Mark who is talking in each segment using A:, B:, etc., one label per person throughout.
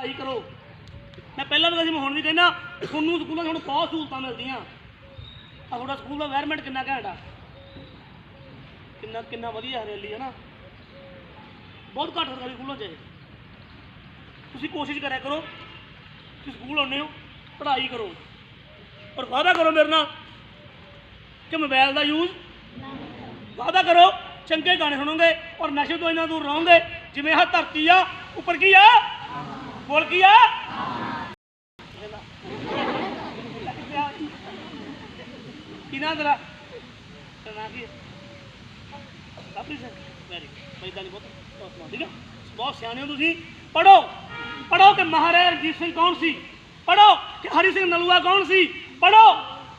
A: ਪੜ੍ਹਾਈ ਕਰੋ। ਮੈਂ ਪਹਿਲਾਂ ਵੀ ਕਹਿੰਦਾ ਹੁਣ ਵੀ ਕਹਿੰਦਾ, ਤੁਹਾਨੂੰ ਸਕੂਲਾਂ 'ਚ ਹੁਣ ਬਹੁਤ ਸਹੂਲਤਾਂ ਮਿਲਦੀਆਂ। ਆ ਤੁਹਾਡਾ ਸਕੂਲ ਦਾ এনवायरमेंट ਕਿੰਨਾ ਘੈਂਟ ਆ। ਕਿੰਨਾ ਕਿੰਨਾ ਵਧੀਆ ਹਰਿਆਲੀ ਹੈ ਨਾ। ਬਹੁਤ ਘੱਟ ਸਰਕਾਰੀ ਸਕੂਲਾਂ 'ਚ ਇਹ। ਤੁਸੀਂ ਕੋਸ਼ਿਸ਼ ਕਰਿਆ ਕਰੋ, ਤੁਸੀਂ ਸਕੂਲ ਆਉਂਦੇ ਹੋ, ਪੜ੍ਹਾਈ ਕਰੋ। ਔਰ ਵਾਅਦਾ ਕਰੋ ਮੇਰੇ ਨਾਲ ਕਿ ਮੋਬਾਈਲ ਦਾ ਯੂਜ਼ ਵਾਅਦਾ ਕਰੋ, ਚੰਗੇ ਗਾਣੇ ਸੁਣੋਗੇ ਔਰ ਨਸ਼ੇ ਤੋਂ ਇਹਨਾਂ ਦੂਰ ਰਹੋਗੇ। ਜਿਵੇਂ ਆਹ ਧਰਤੀ ਆ, ਉੱਪਰ ਕੀ ਆ? ਬੋਲ ਕੀ ਆ? ਕੀ ਨਾਂ ਤੇਰਾ? ਤੇਰਾ ਨਾਂ ਕੀ ਹੈ ਕਾਪੀ ਸੇ ਵੈਰੀ ਮੈਦਾਨੀ ਬਹੁਤ ਬਹੁਤ ਸਮਾਂ, ਠੀਕ ਹੈ ਬਹੁਤ ਸਿਆਣੇ ਹੋ ਤੁਸੀਂ। ਪੜੋ ਪੜੋ ਕਿ ਮਹਾਰਾਜਾ ਰਣਜੀਤ ਸਿੰਘ ਕੌਣ ਸੀ? ਪੜੋ ਕਿ ਹਰੀ ਸਿੰਘ ਨਲੂਆ ਕੌਣ ਸੀ? ਪੜੋ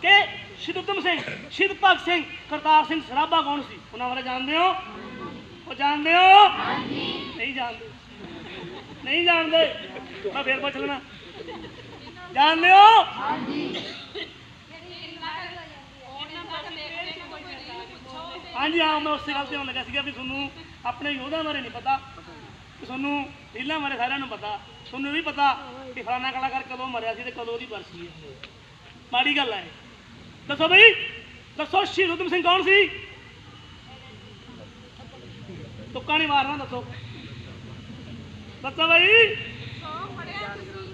A: ਕਿ ਸ਼ਹੀਦ ਊਧਮ ਸਿੰਘ ਸ਼ਹੀਦ ਭਗਤ ਸਿੰਘ ਕਰਤਾਰ ਸਿੰਘ ਸਰਾਭਾ ਕੌਣ ਸੀ? ਉਹਨਾਂ ਬਾਰੇ ਜਾਣਦੇ ਹੋ? ਉਹ ਜਾਣਦੇ ਹੋ? ਨਹੀਂ ਜਾਣਦੇ। ਨਹੀਂ ਜਾਣਦੇ। ਮੈਂ ਫੇਰ ਪੁੱਛ ਲੈਣਾ। ਜਾਣਦੇ ਹੋ? ਹਾਂਜੀ, ਹਾਂ, ਮੈਂ ਉਸੇ ਗੱਲ ਤੇ ਆਉਣ ਲੱਗਾ ਸੀਗਾ ਵੀ ਤੁਹਾਨੂੰ ਆਪਣੇ ਯੋਧਾ ਬਾਰੇ ਨਹੀਂ ਪਤਾ। ਤੁਹਾਨੂੰ ਰੀਲਾਂ ਬਾਰੇ ਸਾਰਿਆਂ ਨੂੰ ਪਤਾ। ਤੁਹਾਨੂੰ ਵੀ ਪਤਾ ਕਿ ਫਲਾਣਾ ਕਲਾਕਾਰ ਕਦੋਂ ਮਰਿਆ ਸੀ ਤੇ ਕਦੋਂ ਉਹਦੀ ਬਰਸੀ ਹੈ। ਮਾੜੀ ਗੱਲ ਹੈ। ਦੱਸੋ ਬਈ, ਦੱਸੋ ਸ਼ਹੀਦ ਊਧਮ ਸਿੰਘ ਕੌਣ ਸੀ? ਤੁੱਕਾ ਨਹੀਂ ਮਾਰਨਾ, ਦੱਸੋ। ਦੱਸੋ ਬਈ।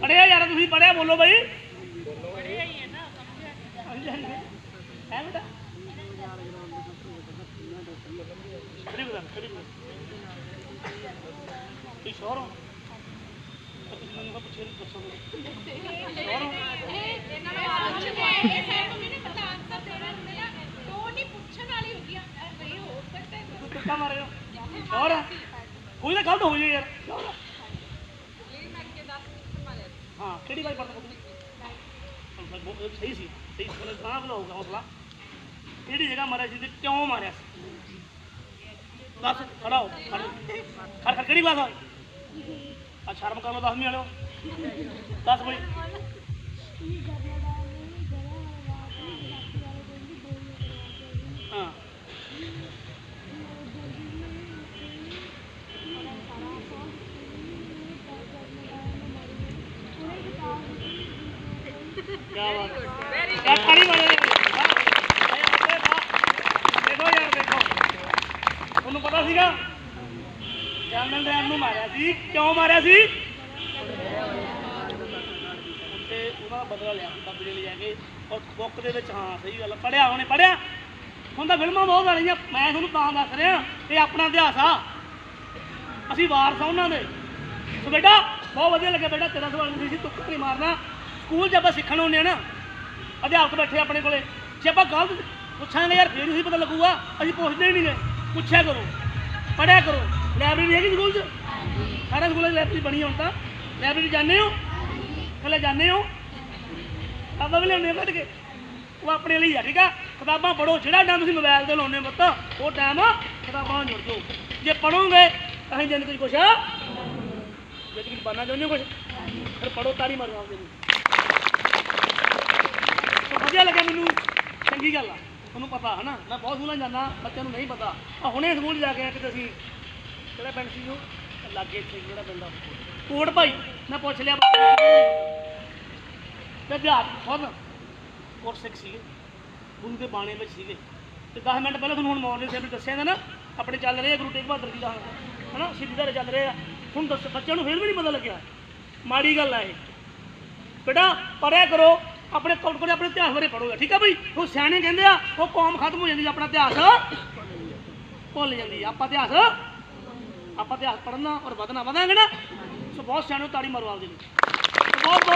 A: ਪੜਿਆ ਯਾਰ ਤੁਸੀਂ ਪੜਿਆ ਬੋਲੋ ਬਾਈ। ਹਾਂਜੀ, ਹਾਂਜੀ। ਹੈ ਬੇਟਾ? ਖੜੀ ਹੋ ਜਾ ਖੜੀ ਹੋ ਤੁਸੀਂ ਸ਼ੋਰ ਹੋ? ਤੁਸੀਂ ਮੈਨੂੰ ਪੁੱਛੇ ਦੱਸੋ ਸ਼ੋਰ ਹੋ? ਤੂੰ ਤੁੱਕਾ ਮਾਰੇ ਹੋ? ਸ਼ੋਰ ਕੋਈ ਤਾਂ ਗਲਤ ਹੋ ਜਾਏ ਯਾਰ। ਸ਼ੋਰ ਹਾਂ, ਕਿਹੜੀ ਵਾਰੀ ਪੜਦਾ ਪੁੱਤ ਸਹੀ ਸੀ ਸਹੀ ਸੀ ਮੈਨੂੰ ਬਣਾਉਗਾ ਹੌਸਲਾ। ਕਿਹੜੀ ਜਗ੍ਹਾ ਮਾਰਿਆ ਸੀ ਤੇ ਕਿਉਂ ਮਾਰਿਆ ਸੀ? ਦੱਸ, ਖੜਾ ਹੋ, ਖੜ ਖੜ ਕਿਹੜੀ ਕਲਾਸ ਆ? ਆ ਸ਼ਰਮ ਕਰ ਲੋ 10ਵੀਂ ਵਾਲਿਓ। ਦੱਸ ਬਈ। ਤੁਹਾਨੂੰ ਪਤਾ ਸੀਗਾ ਜਨਰਲ ਡਾਇਰ ਨੂੰ ਮਾਰਿਆ ਸੀ ਕਿਉਂ ਮਾਰਿਆ ਸੀ ਤੇ ਉਹਦਾ ਬਦਲਾ ਲਿਆ ਬਾਬੇ ਲਈ ਜਾ ਕੇ ਔਰ ਬੁੱਕ ਦੇ ਵਿੱਚ ਹਾਂ ਸਹੀ ਗੱਲ ਪੜਿਆ ਉਹਨੇ ਪੜਿਆ ਹੁਣ ਤਾਂ ਫਿਲਮਾਂ ਬਹੁਤ ਆ ਰਹੀਆਂ ਮੈਂ ਤੁਹਾਨੂੰ ਤਾਂ ਦੱਸ ਰਿਹਾ ਇਹ ਆਪਣਾ ਇਤਿਹਾਸ ਆ ਅਸੀਂ ਵਾਰਸ ਆ ਉਹਨਾਂ ਦੇ ਸੋ ਬੇਟਾ ਬਹੁਤ ਵਧੀਆ ਲੱਗਿਆ ਬੇਟਾ ਤੇਰਾ ਸਵਾਲ ਨਹੀਂ ਸੀ ਤੁੱਕਾ ਨਹੀਂ ਮਾਰਨਾ ਸਕੂਲ 'ਚ ਆਪਾਂ ਸਿੱਖਣ ਆਉਂਦੇ ਆ ਨਾ ਅਧਿਆਪਕ ਬੈਠੇ ਆਪਣੇ ਕੋਲੇ ਜੇ ਆਪਾਂ ਗਲਤ ਪੁੱਛਾਂਗੇ ਯਾਰ ਫੇਰ ਹੀ ਪਤਾ ਲੱਗੂਗਾ ਅਸੀਂ ਪੁੱਛਦੇ ਹੀ ਨਹੀਂਗੇ ਪੁੱਛਿਆ ਕਰੋ ਪੜਿਆ ਕਰੋ ਲਾਇਬ੍ਰੇਰੀ ਹੈਗੀ ਸਕੂਲ 'ਚ? ਸਾਰੇ ਸਕੂਲਾਂ 'ਚ ਲਾਇਬ੍ਰੇਰੀ ਬਣੀ ਹੁਣ ਤਾਂ ਲਾਇਬ੍ਰੇਰੀ ਜਾਂਦੇ ਹੋ? ਕੱਲੇ ਜਾਂਦੇ ਹੋ? ਆਪਾਂ ਵੀ ਲਿਆਉਂਦੇ ਕੱਢ ਕੇ? ਉਹ ਆਪਣੇ ਲਈ ਆ ਠੀਕ ਆ? ਕਿਤਾਬਾਂ ਪੜੋ ਜਿਹੜਾ ਟਾਈਮ ਤੁਸੀਂ ਮੋਬਾਈਲ ਤੇ ਲਾਉਂਦੇ ਹੋ ਪੁੱਤ ਉਹ ਟਾਈਮ ਕਿਤਾਬਾਂ ਜੁੜ ਜਾਓ ਜੇ ਪੜੋਗੇ ਹੀ ਜ਼ਿੰਦਗੀ ਕੁਛ ਜ਼ਿੰਦਗੀ ਬਣਨਾ ਚਾਹੁੰਦੇ ਹੋ ਕੁਛ? ਫਿਰ ਪੜੋ ਤਾਰੀ ਮਾਰੋ ਆਪਦੇ ਨੂੰ ਤਾਂ ਵਧੀਆ ਲੱਗਿਆ ਮੈਨੂੰ। ਚੰਗੀ ਗੱਲ ਆ। ਤੁਹਾਨੂੰ ਪਤਾ ਹੈ ਨਾ ਮੈਂ ਬਹੁਤ ਸਕੂਲਾਂ ਜਾਂਦਾ, ਬੱਚਿਆਂ ਨੂੰ ਨਹੀਂ ਪਤਾ। ਆ ਹੁਣੇ ਸਕੂਲ ਜਾ ਕੇ ਆਏ ਕਿਤੇ ਅਸੀਂ ਕਿਹੜਾ ਪਿੰਡ ਸੀ ਉਹ ਲਾਗੇ ਇੱਥੇ ਜਿਹੜਾ ਪਿੰਡ ਆ? ਕੋਟ ਭਾਈ। ਮੈਂ ਪੁੱਛ ਲਿਆ ਤੇ ਬਿਹਾਰ ਖੁਦ ਕੋਟ ਸਿੱਖ ਸੀਗੇ। ਗੁਰੂ ਦੇ ਬਾਣੇ ਵਿੱਚ ਸੀਗੇ। ਤੇ 10 ਮਿੰਟ ਪਹਿਲਾਂ ਤੁਹਾਨੂੰ ਹੁਣ ਮਾਰਨਿੰਗ ਸੇਵ ਦੱਸਿਆ ਨਾ, ਆਪਣੇ ਚੱਲ ਰਹੇ ਆ ਗੁਰੂ ਤੇਗ ਬਹਾਦਰ ਜੀ ਦਾ। ਹਨਾ? ਸ਼ਹੀਦੀ ਦਾ ਚੱਲ ਰਹੇ। ਆ ਹੁਣ ਦੱਸ, ਬੱਚਿਆਂ ਨੂੰ ਫਿਰ ਵੀ ਨਹੀਂ ਪਤਾ ਲੱਗਿਆ। ਮਾੜੀ ਗੱਲ ਆ ਇਹ। ਬੇਟਾ ਪੜਿਆ ਕਰੋ। ਆਪਣੇ ਕੋਲ ਕੋਲ ਆਪਣੇ ਇਤਿਹਾਸ ਬਾਰੇ ਪੜੋਗਾ ਠੀਕ ਆ ਬਈ? ਉਹ ਸਿਆਣੇ ਕਹਿੰਦੇ ਆ, ਉਹ ਕੌਮ ਖਤਮ ਹੋ ਜਾਂਦੀ ਆਪਣਾ ਇਤਿਹਾਸ। ਭੁੱਲ ਜਾਂਦੀ ਆਪਾਂ ਇਤਿਹਾਸ ਆਪਾਂ ਇਤਿਹਾਸ ਪੜਨਾ ਔਰ ਵਧਣਾ, ਵਧਾਂਗੇ ਨਾ? ਸੋ ਬਹੁਤ ਸਿਆਣੇ ਤਾੜੀ ਮਾਰੋ ਆਪਦੇ ਨੂੰ ਬਹੁਤ ਬਹੁਤ